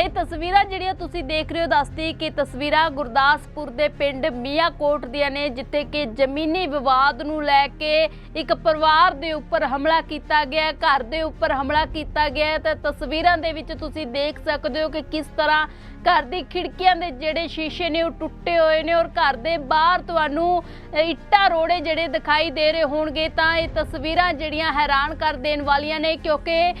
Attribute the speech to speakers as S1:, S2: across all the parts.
S1: ਤੇ ਇਹ ਤਸਵੀਰਾਂ ਜਿਹੜੀਆਂ ਤੁਸੀਂ ਦੇਖ ਰਹੇ ਹੋ ਦੱਸਦੀ ਕਿ ਤਸਵੀਰਾਂ ਗੁਰਦਾਸਪੁਰ ਦੇ ਪਿੰਡ ਮੀਆਂਕੋਟ ਦੀਆਂ ਨੇ, ਜਿੱਥੇ ਕਿ ਜ਼ਮੀਨੀ ਵਿਵਾਦ ਨੂੰ ਲੈ ਕੇ ਇੱਕ ਪਰਿਵਾਰ ਦੇ ਉੱਪਰ ਹਮਲਾ ਕੀਤਾ ਗਿਆ ਘਰ ਦੇ ਉੱਪਰ ਹਮਲਾ ਕੀਤਾ ਗਿਆ ਤਾਂ ਤਸਵੀਰਾਂ ਦੇ ਵਿੱਚ ਤੁਸੀਂ ਦੇਖ ਸਕਦੇ ਹੋ ਕਿ ਕਿਸ ਤਰ੍ਹਾਂ ਘਰ ਦੀ ਖਿੜਕੀਆਂ ਦੇ ਜਿਹੜੇ ਸ਼ੀਸ਼ੇ ਨੇ ਉਹ ਟੁੱਟੇ ਹੋਏ ਨੇ ਔਰ ਘਰ ਦੇ ਬਾਹਰ ਤੁਹਾਨੂੰ ਇੱਟਾਂ ਰੋੜੇ ਜਿਹੜੇ ਦਿਖਾਈ ਦੇ ਰਹੇ ਹੋਣਗੇ ਤਾਂ ਇਹ ਤਸਵੀਰਾਂ ਜਿਹੜੀਆਂ ਹੈਰਾਨ ਕਰ ਦੇਣ ਵਾਲੀਆਂ ਨੇ ਕਿਉਂਕਿ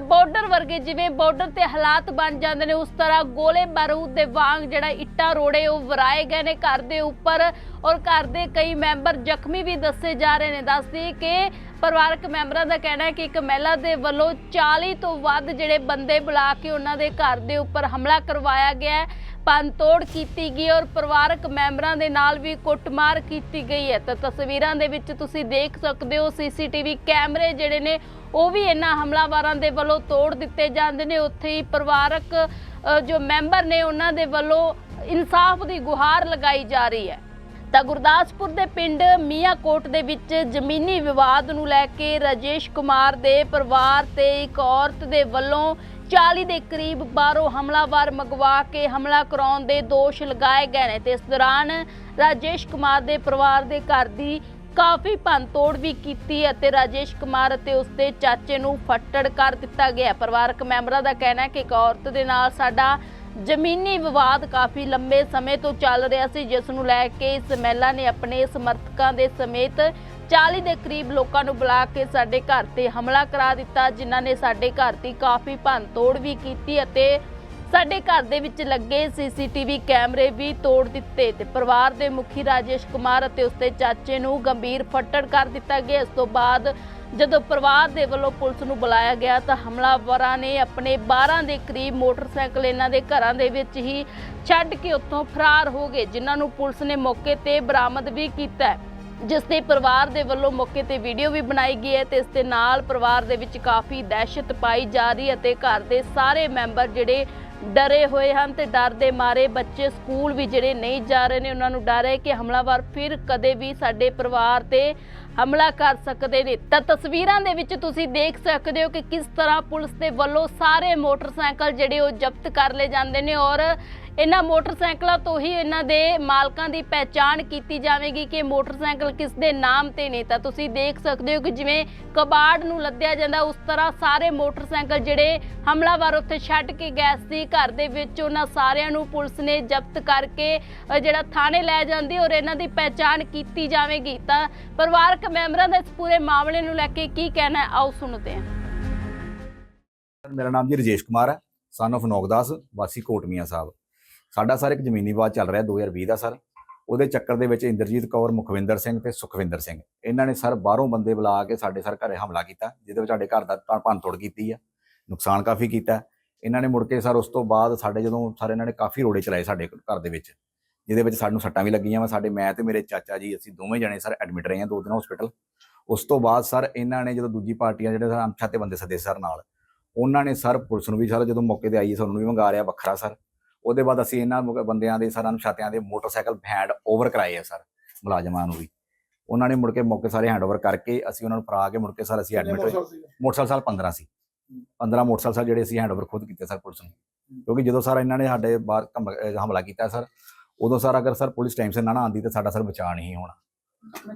S1: ਬਾਰਡਰ ਵਰਗੇ ਜਿਵੇਂ ਬਾਰਡਰ ਤੇ ਹਾਲਾਤ ਬਣ ਜਾਂਦੇ ਨੇ, ਉਸ ਤਰ੍ਹਾਂ ਗੋਲੇ ਬਾਰੂਦ ਦੇ ਵਾਂਗ ਜਿਹੜਾ ਇੱਟਾਂ ਰੋੜੇ ਉਹ ਵਰਾਏ ਗਏ ਨੇ ਘਰ ਦੇ ਉੱਪਰ ਔਰ ਘਰ ਦੇ ਕਈ ਮੈਂਬਰ ਜ਼ਖਮੀ ਵੀ ਦੱਸੇ ਜਾ ਰਹੇ ਨੇ। ਦੱਸਦੀ ਕਿ ਪਰਿਵਾਰਕ ਮੈਂਬਰਾਂ ਦਾ ਕਹਿਣਾ ਹੈ ਕਿ ਇੱਕ ਮਹਿਲਾ ਦੇ ਵੱਲੋਂ 40 ਤੋਂ ਵੱਧ ਜਿਹੜੇ ਬੰਦੇ ਬੁਲਾ ਕੇ ਉਹਨਾਂ ਦੇ ਘਰ ਦੇ ਉੱਪਰ ਹਮਲਾ ਕਰਵਾਇਆ ਗਿਆ ਹੈ ਪੰਤੋੜ ਕੀਤੀ ਗਈ ਔਰ ਪਰਿਵਾਰਕ ਮੈਂਬਰਾਂ ਦੇ ਨਾਲ ਵੀ ਕੁੱਟਮਾਰ ਕੀਤੀ ਗਈ ਹੈ। ਤਾਂ ਤਸਵੀਰਾਂ ਦੇ ਵਿੱਚ ਤੁਸੀਂ ਦੇਖ ਸਕਦੇ ਹੋ, ਸੀਸੀਟੀਵੀ ਕੈਮਰੇ ਜਿਹੜੇ ਨੇ, ਉਹ ਵੀ ਇਹਨਾਂ ਹਮਲਾਵਰਾਂ ਦੇ ਵੱਲੋਂ ਤੋੜ ਦਿੱਤੇ ਜਾਂਦੇ ਨੇ। ਉੱਥੇ ਹੀ ਪਰਿਵਾਰਕ ਜੋ ਮੈਂਬਰ ਨੇ ਉਹਨਾਂ ਦੇ ਵੱਲੋਂ ਇਨਸਾਫ ਦੀ ਗੁਹਾਰ ਲਗਾਈ ਜਾ ਰਹੀ ਹੈ। ਤਾਂ ਗੁਰਦਾਸਪੁਰ ਦੇ ਪਿੰਡ ਮੀਆਂਕੋਟ ਦੇ ਵਿੱਚ ਜ਼ਮੀਨੀ ਵਿਵਾਦ ਨੂੰ ਲੈ ਕੇ ਰਾਜੇਸ਼ ਕੁਮਾਰ ਦੇ ਪਰਿਵਾਰ ਤੇ ਇੱਕ ਔਰਤ ਦੇ ਵੱਲੋਂ 40 ਦੇ ਕਰੀਬ ਬਾਹਰੋਂ ਹਮਲਾਵਰ ਮੰਗਵਾ ਕੇ ਹਮਲਾ ਕਰਾਉਣ ਦੇ ਦੋਸ਼ ਲਗਾਏ ਗਏ ਨੇ ਤੇ ਇਸ ਦੌਰਾਨ ਰਾਜੇਸ਼ ਕੁਮਾਰ ਦੇ ਪਰਿਵਾਰ ਦੇ ਘਰ ਦੀ ਕਾਫੀ ਭੰਨਤੋੜ ਵੀ ਕੀਤੀ ਅਤੇ ਰਾਜੇਸ਼ ਕੁਮਾਰ ਅਤੇ ਉਸਦੇ ਚਾਚੇ ਨੂੰ ਫੱਟੜ ਕਰ ਦਿੱਤਾ ਗਿਆ ਪਰਿਵਾਰਕ ਮੈਂਬਰਾਂ ਦਾ ਕਹਿਣਾ ਹੈ ਕਿ ਇੱਕ ਔਰਤ ਦੇ ਨਾਲ ਸਾਡਾ ਜ਼ਮੀਨੀ ਵਿਵਾਦ ਕਾਫੀ ਲੰਬੇ ਸਮੇਂ ਤੋਂ ਚੱਲ ਰਿਹਾ ਸੀ, ਜਿਸ ਨੂੰ ਲੈ ਕੇ ਇਸ ਮਹਿਲਾ ਨੇ ਆਪਣੇ ਸਮਰਥਕਾਂ ਦੇ ਸਮੇਤ 40 ਦੇ ਕਰੀਬ ਲੋਕਾਂ ਨੂੰ ਬੁਲਾ ਕੇ ਸਾਡੇ ਘਰ ਤੇ ਹਮਲਾ ਕਰਾ ਦਿੱਤਾ, ਜਿਨ੍ਹਾਂ ਨੇ ਸਾਡੇ ਘਰ ਦੀ ਕਾਫੀ ਭੰਨਤੋੜ ਵੀ ਕੀਤੀ ਅਤੇ ਸਾਡੇ ਘਰ ਦੇ ਵਿੱਚ ਲੱਗੇ ਸੀਸੀਟੀਵੀ ਕੈਮਰੇ ਵੀ ਤੋੜ ਦਿੱਤੇ ਤੇ ਪਰਿਵਾਰ ਦੇ ਮੁਖੀ ਰਾਜੇਸ਼ ਕੁਮਾਰ ਅਤੇ ਉਸਦੇ ਚਾਚੇ ਨੂੰ ਗੰਭੀਰ ਫੱਟੜ ਕਰ ਦਿੱਤਾ ਗਿਆ। ਇਸ ਤੋਂ ਬਾਅਦ ਜਦੋਂ ਪਰਿਵਾਰ ਦੇ ਵੱਲੋਂ ਪੁਲਿਸ ਨੂੰ ਬੁਲਾਇਆ ਗਿਆ ਤਾਂ ਹਮਲਾਵਰਾਂ ਨੇ ਆਪਣੇ 12 ਦੇ ਕਰੀਬ ਮੋਟਰਸਾਈਕਲ ਇਹਨਾਂ ਦੇ ਘਰਾਂ ਦੇ ਵਿੱਚ ਹੀ ਛੱਡ ਕੇ ਉੱਥੋਂ ਫਰਾਰ ਹੋ ਗਏ, ਜਿਨ੍ਹਾਂ ਨੂੰ ਪੁਲਿਸ ਨੇ ਮੌਕੇ ਤੇ ਬਰਾਮਦ ਵੀ ਕੀਤਾ ਹੈ। ਜਿਸ ਦੇ ਪਰਿਵਾਰ ਦੇ ਵੱਲੋਂ ਮੌਕੇ ਤੇ ਵੀਡੀਓ ਵੀ ਬਣਾਈ ਗਈ ਹੈ ਤੇ ਇਸ ਦੇ ਨਾਲ ਪਰਿਵਾਰ ਦੇ ਵਿੱਚ ਕਾਫੀ ਦਹਿਸ਼ਤ ਪਾਈ ਜਾ ਰਹੀ ਹੈ ਤੇ ਘਰ ਦੇ ਸਾਰੇ ਮੈਂਬਰ ਜਿਹੜੇ ਡਰੇ ਹੋਏ ਹਨ ਤੇ ਡਰ ਦੇ ਮਾਰੇ ਬੱਚੇ ਸਕੂਲ ਵੀ ਜਿਹੜੇ ਨਹੀਂ ਜਾ ਰਹੇ ਨੇ, ਉਹਨਾਂ ਨੂੰ ਡਰ ਹੈ ਕਿ ਹਮਲਾਵਰ ਫਿਰ ਕਦੇ ਵੀ ਸਾਡੇ ਪਰਿਵਾਰ ਤੇ ਹਮਲਾ ਕਰ ਸਕਦੇ ਨੇ। ਤਾਂ ਤਸਵੀਰਾਂ ਦੇ ਵਿੱਚ ਤੁਸੀਂ ਦੇਖ ਸਕਦੇ ਹੋ ਕਿ ਕਿਸ ਤਰ੍ਹਾਂ ਪੁਲਿਸ ਦੇ ਵੱਲੋਂ ਸਾਰੇ ਮੋਟਰਸਾਈਕਲ ਜਿਹੜੇ ਉਹ ਜ਼ਬਤ ਕਰ ਲਏ ਜਾਂਦੇ ਨੇ ਔਰ ਇਹਨਾਂ ਮੋਟਰਸਾਈਕਲਾਂ ਤੋਂ ਹੀ ਇਹਨਾਂ ਦੇ ਮਾਲਕਾਂ ਦੀ ਪਹਿਚਾਣ ਕੀਤੀ ਜਾਵੇਗੀ ਕਿ ਮੋਟਰਸਾਈਕਲ ਕਿਸ ਦੇ ਨਾਮ ਤੇ ਨੇ। ਤਾਂ ਤੁਸੀਂ ਦੇਖ ਸਕਦੇ ਹੋ ਕਿ ਜਿਵੇਂ ਕਬਾੜ ਨੂੰ ਲੱਦਿਆ ਜਾਂਦਾ, ਉਸ ਤਰ੍ਹਾਂ ਸਾਰੇ ਮੋਟਰਸਾਈਕਲ ਜਿਹੜੇ ਹਮਲਾਵਰ ਉੱਥੇ ਛੱਡ ਕੇ ਗਏ ਸੀ। ਘਰ ਦੇ ਵਿੱਚ ਉਹਨਾਂ ਸਾਰਿਆਂ ਨੂੰ ਪੁਲਿਸ ਨੇ ਜ਼ਬਤ ਕਰਕੇ ਜਿਹੜਾ ਥਾਣੇ ਲੈ ਜਾਂਦੀ ਔਰ ਇਹਨਾਂ ਦੀ ਪਹਿਚਾਣ ਕੀਤੀ ਜਾਵੇਗੀ। ਤਾਂ ਪਰਿਵਾਰਕ ਮੈਂਬਰਾਂ ਦਾ ਇਸ ਪੂਰੇ ਮਾਮਲੇ ਨੂੰ ਲੈ ਕੇ ਕੀ ਕਹਿਣਾ ਹੈ, ਆਓ ਸੁਣਦੇ ਹਾਂ।
S2: ਮੇਰਾ ਨਾਮ ਜੀ ਰਜੇਸ਼ ਕੁਮਾਰ ਹੈ ਸਨ of ਨੌਗਦਾਸ, ਵਾਸੀ ਕੋਟਮੀਆਂ ਸਾਹਿਬ। ਸਾਡਾ ਸਰ ਇੱਕ ਜ਼ਮੀਨੀ ਵਿਵਾਦ ਚੱਲ ਰਿਹਾ 2020 ਦਾ ਸਰ। ਉਹਦੇ ਚੱਕਰ ਦੇ ਵਿੱਚ ਇੰਦਰਜੀਤ ਕੌਰ, ਮੁਖਵਿੰਦਰ ਸਿੰਘ ਤੇ ਸੁਖਵਿੰਦਰ ਸਿੰਘ। ਇਹਨਾਂ ਨੇ ਸਰ ਬਾਹਰੋਂ ਬੰਦੇ ਬੁਲਾ ਕੇ ਸਾਡੇ ਸਰ ਘਰੇ ਹਮਲਾ ਕੀਤਾ, ਜਿਹਦੇ ਵਿੱਚ ਸਾਡੇ ਘਰ ਦਾ ਭੰਨ- ਤੋੜ ਕੀਤੀ ਆ। ਨੁਕਸਾਨ ਕਾਫੀ ਕੀਤਾ। ਇਹਨਾਂ ਨੇ ਮੁੜ ਕੇ ਸਰ ਉਸ ਤੋਂ ਬਾਅਦ ਸਾਡੇ ਜਦੋਂ ਸਰ ਇਹਨਾਂ ਨੇ ਕਾਫੀ ਰੋੜੇ ਚਲਾਏ ਸਾਡੇ ਘਰ ਦੇ ਵਿੱਚ, ਜਿਹਦੇ ਵਿੱਚ ਸਾਨੂੰ ਸੱਟਾਂ ਵੀ ਲੱਗੀਆਂ ਵਾ। ਸਾਡੇ ਮੈਂ ਤੇ ਮੇਰੇ ਚਾਚਾ ਜੀ, ਅਸੀਂ ਦੋਵੇਂ ਜਣੇ ਸਰ ਐਡਮਿਟ ਰਹੇ ਹਾਂ ਦੋ ਦਿਨ ਹਸਪੀਟਲ ਉਸ ਤੋਂ ਬਾਅਦ ਸਰ ਇਹਨਾਂ ਨੇ ਜਦੋਂ ਦੂਜੀ ਪਾਰਟੀਆਂ ਜਿਹੜੇ ਸਰ ਅਣਪਛਾਤੇ ਬੰਦੇ ਸੱਦੇ ਸਰ ਨਾਲ, ਉਹਨਾਂ ਨੇ ਸਰ ਪੁਲਿਸ ਨੂੰ ਵੀ ਸਰ ਜਦੋਂ ਮੌਕੇ ਤੇ ਆਈ ਸਾਨੂੰ ਵੀ ਮੰਗਾ ਰਿਆ ਵੱਖਰਾ ਸਰ। ਉਹਦੇ ਬਾਅਦ ਅਸੀਂ ਇਹਨਾਂ ਬੰਦਿਆਂ ਦੇ ਸਰਾਂ ਨੂੰ ਛਾਤਿਆਂ ਦੇ ਮੋਟਰਸਾਈਕਲ ਹੈਂਡ ਓਵਰ ਕਰਾਏ ਆ ਸਰ ਮੁਲਾਜ਼ਮਾਂ ਨੂੰ ਵੀ। ਉਹਨਾਂ ਨੇ ਮੁੜ ਕੇ ਮੌਕੇ ਸਾਰੇ ਹੈਂਡ ਓਵਰ ਕਰਕੇ ਅਸੀਂ ਉਹਨਾਂ ਨੂੰ ਫੜਾ ਕੇ ਮੁੜ ਕੇ ਸਰ ਅਸੀਂ ਐਡਮਿਟ ਹੋਏ ਮੋਟਰਸਾਈਕਲ ਸਾਲ 15 ਸੀ। 15 ਮੋਟਰਸਾਈਕਲ ਜਿਹੜੇ ਅਸੀਂ ਹੈਂਡ ਓਵਰ ਖੁਦ ਕੀਤੇ ਸਰ ਪੁਲਿਸ ਨੂੰ। ਕਿਉਂਕਿ ਜਦੋਂ ਸਰ ਇਹਨਾਂ ਨੇ ਸਾਡੇ ਬਾਹਰ ਹਮਲਾ ਕੀਤਾ ਸਰ ਉਦੋਂ ਸਰ ਅਗਰ ਸਰ ਪੁਲਿਸ ਟਾਈਮ ਸਿਰ ਨਾ ਆਂਦੀ ਤਾਂ ਸਾਡਾ ਸਰ ਬਚਾਅ ਨਹੀਂ ਹੋਣਾ।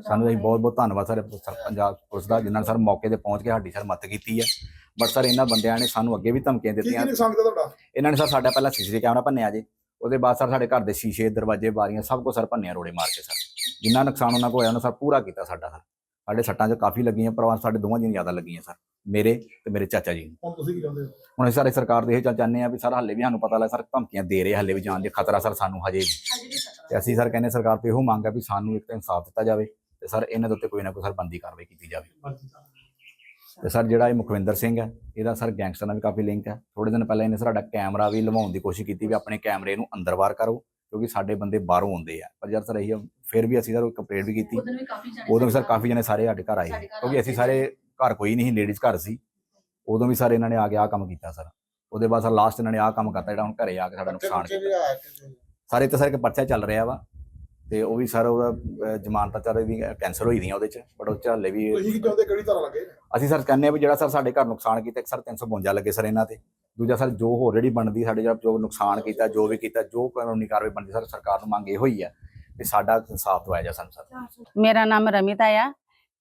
S2: ਸਾਨੂੰ ਅਸੀਂ ਬਹੁਤ ਬਹੁਤ ਧੰਨਵਾਦ ਸਰ ਸਰ ਪੰਜਾਬ ਪੁਲਿਸ ਦਾ ਜਿਨ੍ਹਾਂ ਨੇ ਸਰ ਮੌਕੇ ਤੇ ਪਹੁੰਚ ਕੇ ਸਾਡੀ ਸਰ ਮਦਦ ਕੀਤੀ ਹੈ। ਬਟ ਸਰ ਇਹਨਾਂ ਬੰਦਿਆਂ ਨੇ ਸਾਨੂੰ ਅੱਗੇ ਵੀ ਧਮਕੀਆਂ
S3: ਕੀ ਕੀ
S2: ਦਿੱਤੀਆਂ।
S3: ਨੁਕਸਾਨ ਕੀਤਾ ਤੁਹਾਡਾ?
S2: ਇਹਨਾਂ ਨੇ ਸਰ ਸਾਡਾ ਪਹਿਲਾਂ ਸੀਸੀਟੀਵੀ ਕੈਮਰਾ ਭੰਨਿਆ ਜੀ। ਉਹਦੇ ਬਾਅਦ ਸਰ ਸਾਡੇ ਘਰ ਦੇ ਸ਼ੀਸ਼ੇ ਦਰਵਾਜ਼ੇ ਬਾਰੀਆਂ ਸਭ ਕੁਝ ਸਰ ਭੰਨਿਆ ਰੋੜੇ ਮਾਰ ਕੇ ਸਰ। ਜਿੰਨਾ ਨੁਕਸਾਨ ਉਹਨਾਂ ਕੋ ਹੋਇਆ ਉਹਨਾਂ ਸਰ ਪੂਰਾ ਕੀਤਾ ਸਾਡਾ ਸਰ। ਸਾਡੇ ਸੱਟਾਂ 'ਚ ਕਾਫੀ ਲੱਗੀਆਂ ਪਰ ਸਾਡੇ ਦੋਵਾਂ ਜੀ ਨੂੰ ਜ਼ਿਆਦਾ ਲੱਗੀਆਂ ਸਰ। ਮੇਰੇ ਤੇ ਮੇਰੇ ਚਾਚਾ ਜੀ। ਨੂੰ
S3: ਹੁਣ ਤੁਸੀਂ ਕੀ ਚਾਹੁੰਦੇ ਹੋ?
S2: ਹੁਣ ਅਸੀਂ ਸਾਰੇ ਸਰਕਾਰ ਦੇ ਇਹ ਚੱਲ ਚਾਹੁੰਦੇ ਆ ਵੀ ਸਰ ਹੱਲੇ ਵੀ ਸਾਨੂੰ ਪਤਾ ਲੱਗ ਸਰ ਧਮਕੀਆਂ ਦੇ ਰਹੇ ਹੱਲੇ ਵੀ ਜਾਣ ਦੇ ਖਤਰਾ ਸਰ ਸਾਨੂੰ ਹਜੇ ਵੀ। ਤੇ ਅਸੀਂ ਸਰ ਕਹਿੰਦੇ ਸਰਕਾਰ ਤੋਂ ਇਹੋ ਮੰਗ ਹੈ ਵੀ ਸਾਨੂੰ ਇੱਕ ਤਾਂ ਇਨਸਾਫ ਦਿੱਤਾ ਜਾਵੇ ਤੇ ਸਰ ਇਹਨਾਂ ਦੇ ਉੱਤੇ ਕੋਈ ਨਾ ਕੋਈ ਸਰ ਬੰਦੀ ਕਾਰਵਾਈ ਕੀਤੀ ਜਾਵੇ। ਤੇ ਸਰ ਜਿਹੜਾ ਇਹ ਮੁਖਵਿੰਦਰ ਸਿੰਘ ਹੈ ਇਹਦਾ ਸਰ ਗੈਂਗਸਟਰ ਨਾਲ ਵੀ ਕਾਫੀ ਲਿੰਕ ਹੈ। ਥੋੜੇ ਦਿਨ ਪਹਿਲਾਂ ਇਹਨੇ ਸਾਡਾ ਕੈਮਰਾ ਵੀ ਲਵਾਉਣ ਦੀ ਕੋਸ਼ਿਸ਼ ਕੀਤੀ ਵੀ ਆਪਣੇ ਕੈਮਰੇ ਨੂੰ ਅੰਦਰ ਬਾਹਰ ਕਰੋ ਕਿਉਂਕਿ ਸਾਡੇ ਬੰਦੇ ਬਾਹਰੋਂ ਆਉਂਦੇ ਆ। ਪਰ ਜਦ ਸਰ ਇਹੀ ਫਿਰ ਵੀ ਅਸੀਂ ਸਰ ਕੰਪਲੇਂਟ ਵੀ ਕੀਤੀ।
S1: ਉਦੋਂ ਵੀ
S2: ਸਰ ਕਾਫੀ ਜਣੇ ਸਾਰੇ ਸਾਡੇ ਘਰ ਆਏ ਕਿਉਂਕਿ ਅਸੀਂ ਸਾਰੇ ਘਰ ਕੋਈ ਨਹੀਂ ਸੀ ਲੇਡੀਜ਼ ਘਰ ਸੀ। ਉਦੋਂ ਵੀ ਸਰ ਇਹਨਾਂ ਨੇ ਆ ਕੇ ਆਹ ਕੰਮ ਕੀਤਾ ਸਰ। ਉਹਦੇ ਬਾਅਦ ਸਰ ਲਾਸਟ ਇਹਨਾਂ ਨੇ ਆਹ ਕੰਮ ਕਰਤਾ ਜਿਹੜਾ ਹੁਣ ਘਰੇ ਆ ਕੇ ਸਾਡਾ ਨੁਕਸਾਨ ਕੀਤਾ। ਸਾਰੇ ਤੇ ਸਰ ਇੱਕ ਪਰਚਾ ਚੱਲ ਰਿਹਾ ਵਾ। ਤੇ ਉਹ ਵੀ ਸਰ ਉਹਦਾ ਜ਼ਮਾਨਤਾਂ ਚਾਰੇ ਦੀ ਕੈਂਸਲ ਹੋਈ ਦੀਆਂ ਉਹਦੇ ਚ ਬਟ ਉਹ ਚ ਹਾਲੇ ਵੀ
S3: ਤੁਸੀਂ ਕੀ ਚਾਹੁੰਦੇ ਕਿਹੜੀ ਤਰ੍ਹਾਂ ਲੱਗੇ?
S2: ਅਸੀਂ ਸਰ ਕਹਿੰਦੇ ਆ ਵੀ ਜਿਹੜਾ ਸਰ ਸਾਡੇ ਘਰ ਨੁਕਸਾਨ ਕੀਤਾ ਇੱਕ ਸਰ 352 ਲੱਗੇ ਸਰ ਇਹਨਾਂ ਤੇ। ਦੂਜਾ ਸਰ ਜੋ ਹੋਰ ਜਿਹੜੀ ਬਣਦੀ ਸਾਡੇ ਜਿਹੜਾ ਜੋ ਨੁਕਸਾਨ ਕੀਤਾ ਜੋ ਵੀ ਕੀਤਾ ਜੋ ਕਾਨੂੰਨੀ ਕਾਰਵਾਈ ਬਣਦੀ ਸਰ ਸਰਕਾਰ ਨੂੰ ਮੰਗ ਇਹੋ ਹੀ ਹੈ ਕਿ ਸਾਡਾ ਇਨਸਾਫ ਦਵਾਇਆ ਜਾ ਸਾਨੂੰ ਸਰ
S3: ਮੇਰਾ ਨਾਮ ਰਮਿਤਾ ਆ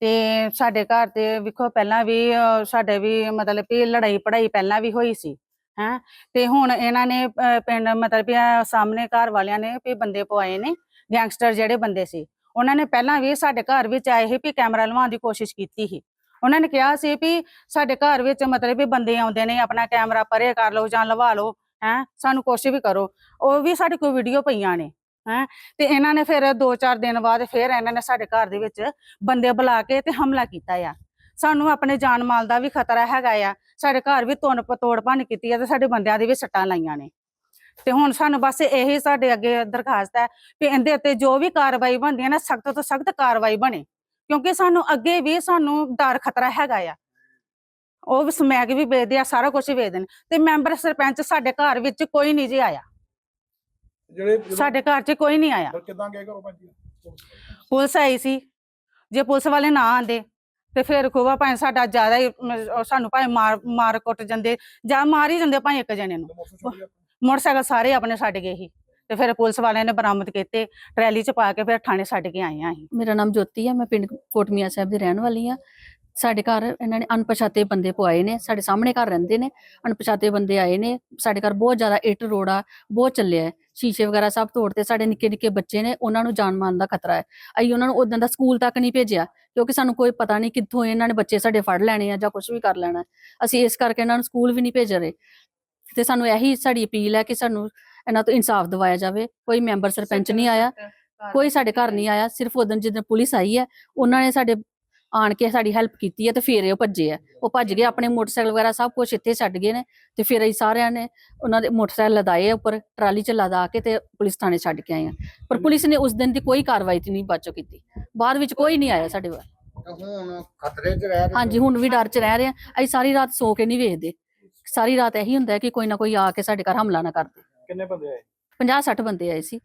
S3: ਤੇ ਸਾਡੇ ਘਰ ਤੇ ਵੇਖੋ ਪਹਿਲਾਂ ਵੀ ਸਾਡੇ ਵੀ ਮਤਲਬ ਵੀ ਲੜਾਈ ਪੜਾਈ ਪਹਿਲਾਂ ਵੀ ਹੋਈ ਸੀ ਹੈ। ਤੇ ਹੁਣ ਇਹਨਾਂ ਨੇ ਪਿੰਡ ਮਤਲਬ ਵੀ ਸਾਹਮਣੇ ਘਰ ਵਾਲਿਆਂ ਨੇ ਵੀ ਬੰਦੇ ਪਵਾਏ ਨੇ ਗੈਂਗਸਟਰ ਜਿਹੜੇ ਬੰਦੇ ਸੀ, ਉਹਨਾਂ ਨੇ ਪਹਿਲਾਂ ਵੀ ਸਾਡੇ ਘਰ ਵਿੱਚ ਆਏ ਸੀ ਵੀ ਕੈਮਰਾ ਲਵਾਉਣ ਦੀ ਕੋਸ਼ਿਸ਼ ਕੀਤੀ ਸੀ। ਉਹਨਾਂ ਨੇ ਕਿਹਾ ਸੀ ਵੀ ਸਾਡੇ ਘਰ ਵਿੱਚ ਮਤਲਬ ਵੀ ਬੰਦੇ ਆਉਂਦੇ ਨੇ, ਆਪਣਾ ਕੈਮਰਾ ਪਰੇ ਕਰ ਲਓ ਜਾਂ ਲਵਾ ਲਓ, ਹੈ, ਸਾਨੂੰ ਕੁਛ ਵੀ ਕਰੋ। ਉਹ ਵੀ ਸਾਡੇ ਕੋਲ ਵੀਡੀਓ ਪਈਆਂ ਨੇ, ਹੈ, ਤੇ ਇਹਨਾਂ ਨੇ ਫਿਰ 2-4 ਦਿਨ ਬਾਅਦ ਫਿਰ ਇਹਨਾਂ ਨੇ ਸਾਡੇ ਘਰ ਦੇ ਵਿੱਚ ਬੰਦੇ ਬੁਲਾ ਕੇ ਤੇ ਹਮਲਾ ਕੀਤਾ ਆ। ਸਾਨੂੰ ਆਪਣੇ ਜਾਨ ਮਾਲ ਦਾ ਵੀ ਖਤਰਾ ਹੈਗਾ ਆ। ਸਾਡੇ ਘਰ ਵੀ ਤੁੰਨ ਤੋੜ ਭੰਨ ਕੀਤੀ ਆ ਤੇ ਸਾਡੇ ਬੰਦਿਆਂ ਦੇ ਵੀ ਸੱਟਾਂ ਲਾਈਆਂ ਨੇ। ਤੇ ਹੁਣ ਸਾਨੂੰ ਬਸ ਇਹੀ ਸਾਡੇ ਅੱਗੇ ਦਰਖਾਸਤ ਹੈ ਕਿ ਇਹਦੇ ਉੱਤੇ ਜੋ ਵੀ ਕਾਰਵਾਈ ਬਣਦੀ ਹੈ ਨਾ ਸਖਤ ਤੋਂ ਸਖਤ ਕਾਰਵਾਈ ਬਣੇ। ਕਿਉਂਕਿ ਸਾਨੂੰ ਅੱਗੇ ਵੀ ਸਾਨੂੰ ਡਰ ਖਤਰਾ ਹੈਗਾ ਆ। ਉਹ ਵੀ ਸਮੈਕ ਵੀ ਵੇਚਦੇ ਆ ਸਾਰਾ ਕੁਝ ਵੇਚਦੇ ਨੇ। ਤੇ ਮੈਂਬਰ ਸਰਪੰਚ ਸਾਡੇ ਘਰ ਵਿੱਚ ਕੋਈ ਨਹੀਂ ਜੀ ਆਇਆ।
S4: ਜਿਹੜੇ
S3: ਸਾਡੇ ਘਰ 'ਚ ਕੋਈ ਨਹੀਂ ਆਇਆ।
S4: ਫਿਰ ਕਿੱਦਾਂ ਗਏ ਘਰੋਂ ਭਾਜੀ?
S3: ਪੁਲਿਸ ਆਈ ਸੀ। ਜੇ ਪੁਲਿਸ ਵਾਲੇ ਨਾ ਆਂਦੇ ਤੇ ਫਿਰ ਖੋਵਾ ਭਾਵੇਂ ਸਾਡਾ ਜ਼ਿਆਦਾ ਹੀ ਸਾਨੂੰ ਭਾਵੇਂ ਮਾਰ ਮਾਰ ਕੁੱਟ ਜਾਂਦੇ ਜਾਂ ਮਾਰ ਹੀ ਜਾਂਦੇ ਭਾਵੇਂ ਇੱਕ ਜਣੇ ਨੂੰ।
S4: ਮੋਟਰਸਾਈਕਲ
S3: ਸਾਰੇ ਆਪਣੇ ਛੱਡ ਗਏ ਸੀ ਤੇ ਫਿਰ ਪੁਲਿਸ ਵਾਲਿਆਂ ਨੇ ਬਰਾਮਦ ਕੀਤੇ, ਟਰੈਲੀ 'ਚ ਪਾ ਕੇ ਫਿਰ ਥਾਣੇ ਛੱਡ ਕੇ ਆਏ ਆਂ ਅਸੀਂ।
S5: ਮੇਰਾ ਨਾਮ ਜੋਤੀ ਹੈ ਮੈਂ ਪਿੰਡ ਕੋਟਮੀਆਂ ਸਾਹਿਬ ਦੀ ਰਹਿਣ ਵਾਲੀ ਆ। ਸਾਡੇ ਘਰ ਇਹਨਾਂ ਨੇ ਅਣਪਛਾਤੇ ਬੰਦੇ ਪਵਾਏ ਨੇ, ਸਾਡੇ ਸਾਹਮਣੇ ਘਰ ਰਹਿੰਦੇ ਨੇ, ਅਣਪਛਾਤੇ ਬੰਦੇ ਆਏ ਨੇ, ਸਾਡੇ ਘਰ ਬਹੁਤ ਜ਼ਿਆਦਾ ਇੱਟ ਰੋੜਾ ਬਹੁਤ ਚੱਲਿਆ ਹੈ। ਸ਼ੀਸ਼ੇ ਵਗੈਰਾ ਸਭ ਤੋੜਤੇ ਸਾਡੇ ਨਿੱਕੇ ਨਿੱਕੇ ਬੱਚੇ ਨੇ, ਉਹਨਾਂ ਨੂੰ ਜਾਨ ਮਾਰਨ ਦਾ ਖਤਰਾ ਹੈ। ਅਸੀਂ ਉਹਨਾਂ ਨੂੰ ਉਦੋਂ ਦਾ ਸਕੂਲ ਤੱਕ ਨਹੀਂ ਭੇਜਿਆ, ਕਿਉਂਕਿ ਸਾਨੂੰ ਕੋਈ ਪਤਾ ਨਹੀਂ ਕਿੱਥੋਂ ਇਹਨਾਂ ਨੇ ਬੱਚੇ ਸਾਡੇ ਫੜ ਲੈਣੇ ਆ ਜਾਂ ਕੁਝ ਵੀ ਕਰ ਲੈਣਾ ਅਸੀਂ ਇਸ ਕਰਕੇ ਇਹਨਾਂ ਨੂੰ ਸਕੂਲ ਵੀ ਨਹੀਂ ਭੇਜ ਰਹੇ। ਤੇ ਸਾਨੂੰ ਇਹੀ ਸਾਡੀ ਅਪੀਲ ਹੈ ਕਿ ਸਾਨੂੰ ਇਹਨਾਂ ਤੋਂ ਇਨਸਾਫ ਦਿਵਾਇਆ ਜਾਵੇ। ਕੋਈ ਮੈਂਬਰ ਸਰਪੰਚ ਨਹੀਂ ਆਇਆ ਕੋਈ ਸਾਡੇ ਘਰ ਨਹੀਂ ਆਇਆ ਸਿਰਫ ਉਦੋਂ ਜਦੋਂ ਪੁਲਿਸ ਆਈ ਹੈ ਉਹਨਾਂ ਨੇ ਸਾਡੇ ਆਣ ਕੇ ਸਾਡੀ ਹੈਲਪ ਕੀਤੀ ਹੈ ਤੇ ਫਿਰ ਉਹ ਭੱਜੇ ਆ। ਉਹ ਭੱਜ ਗਏ ਆਪਣੇ ਮੋਟਰਸਾਈਕਲ ਵਗੈਰਾ ਸਭ ਕੁਝ ਇੱਥੇ ਛੱਡ ਗਏ ਨੇ ਤੇ ਫਿਰ ਅਸੀਂ ਸਾਰਿਆਂ ਨੇ ਉਹਨਾਂ ਦੇ ਮੋਟਰਸਾਈਕਲ ਲਦਾਏ ਉੱਪਰ ਟਰਾਲੀ 'ਚ ਲਦਾ ਕੇ ਤੇ ਪੁਲਿਸ ਥਾਣੇ ਛੱਡ ਕੇ ਆਏ ਆ। ਪਰ ਪੁਲਿਸ ਨੇ ਉਸ ਦਿਨ ਦੀ ਕੋਈ ਕਾਰਵਾਈ ਤੇ ਨਹੀਂ ਬਾਚੋ ਕੀਤੀ। ਬਾਅਦ ਵਿੱਚ ਕੋਈ ਨਹੀਂ ਆਇਆ ਸਾਡੇ ਵੱਲ।
S6: ਹੁਣ ਖਤਰੇ 'ਚ ਰਹਿ ਰਹੇ
S5: ਹਾਂਜੀ ਹੁਣ ਵੀ ਡਰ 'ਚ ਰਹਿ ਰਹੇ ਆ। ਅਸੀਂ ਸਾਰੀ ਰਾਤ ਸੋ ਕੇ ਨਹੀਂ ਵੇਖਦੇ। ਸਾਰੀ ਰਾਤ ਇਹੀ ਹੁੰਦਾ ਹੈ ਕਿ ਕੋਈ ਨਾ ਕੋਈ ਆ ਕੇ ਸਾਡੇ ਘਰ ਹਮਲਾ ਨਾ ਕਰ ਦੇ।
S4: ਕਿੰਨੇ ਬੰਦੇ ਆਏ?
S5: 50 60 ਬੰਦੇ ਆਏ ਸੀ।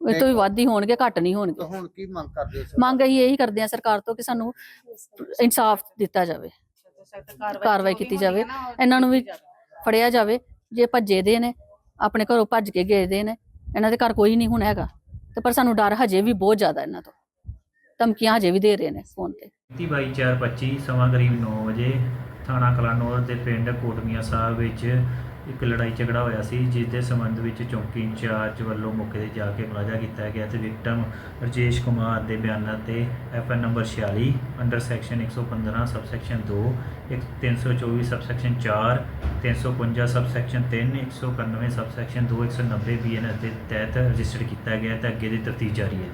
S5: ਇਹ ਤੋਂ ਵੀ ਵੱਧ ਹੀ ਹੋਣਗੇ ਘੱਟ ਨਹੀਂ
S6: ਤੇ
S5: ਹੋਣਗੇ
S6: ਹੁਣ ਕੀ ਮੰਗ ਕਰਦੇ ਹੋ
S5: ਮੰਗ ਅਸੀਂ ਇਹੀ ਕਰਦੇ ਆ ਸਰਕਾਰ ਤੋਂ ਕਿ ਸਾਨੂੰ ਇਨਸਾਫ ਦਿੱਤਾ ਜਾਵੇ। ਕਾਰਵਾਈ ਕੀਤੀ ਜਾਵੇ। ਇਹਨਾਂ ਨੂੰ ਵੀ ਫੜਿਆ ਜਾਵੇ। ਜੇ ਭੱਜੇ ਦੇ ਨੇ ਆਪਣੇ ਘਰੋਂ ਭੱਜ ਕੇ ਗਏ ਦੇ ਨੇ ਇਹਨਾਂ ਦੇ ਘਰ ਕੋਈ ਨਹੀਂ ਹੁਣ ਹੈਗਾ। ਤੇ ਪਰ ਸਾਨੂੰ ਡਰ ਹਜੇ ਵੀ ਬਹੁਤ ਜ਼ਿਆਦਾ ਇਹਨਾਂ ਤੋਂ। ਧਮਕੀਆਂ ਹਜੇ ਵੀ ਦੇ ਰਹੇ ਨੇ ਫੋਨ ਤੇ।
S7: 22/4/25 ਸਮਾਂ ਕਰੀਬ 9 ਵਜੇ, ਥਾਣਾ ਕਲਾਨੌਰ ਦੇ ਪਿੰਡ ਕੋਟਮੀਆਂ ਸਾਹਿਬ ਵਿੱਚ ਇੱਕ ਲੜਾਈ ਝਗੜਾ ਹੋਇਆ ਸੀ, ਜਿਸ ਦੇ ਸੰਬੰਧ ਵਿੱਚ ਚੌਂਕੀ ਇੰਚਾਰਜ ਵੱਲੋਂ ਮੌਕੇ ਤੇ ਜਾ ਕੇ ਮੁਲਾਜ਼ਾ ਕੀਤਾ ਗਿਆ ਤੇ ਵਿਕਟਮ ਰਜੇਸ਼ ਕੁਮਾਰ ਦੇ ਬਿਆਨਾਂ ਤੇ FN number 46 under section 115 subsection 2 ਇੱਕ 324 ਸਬਸੈਕਸ਼ਨ 4 355 ਸਬਸੈਕਸ਼ਨ 3 191 ਸਬਸੈਕਸ਼ਨ 2 190 ਬੀਐਨਐਸ ਦੇ ਤਹਿਤ ਰਜਿਸਟਰ ਕੀਤਾ ਗਿਆ ਤੇ ਅੱਗੇ ਦੀ ਤਫਤੀਸ਼ ਜਾਰੀ ਹੈ।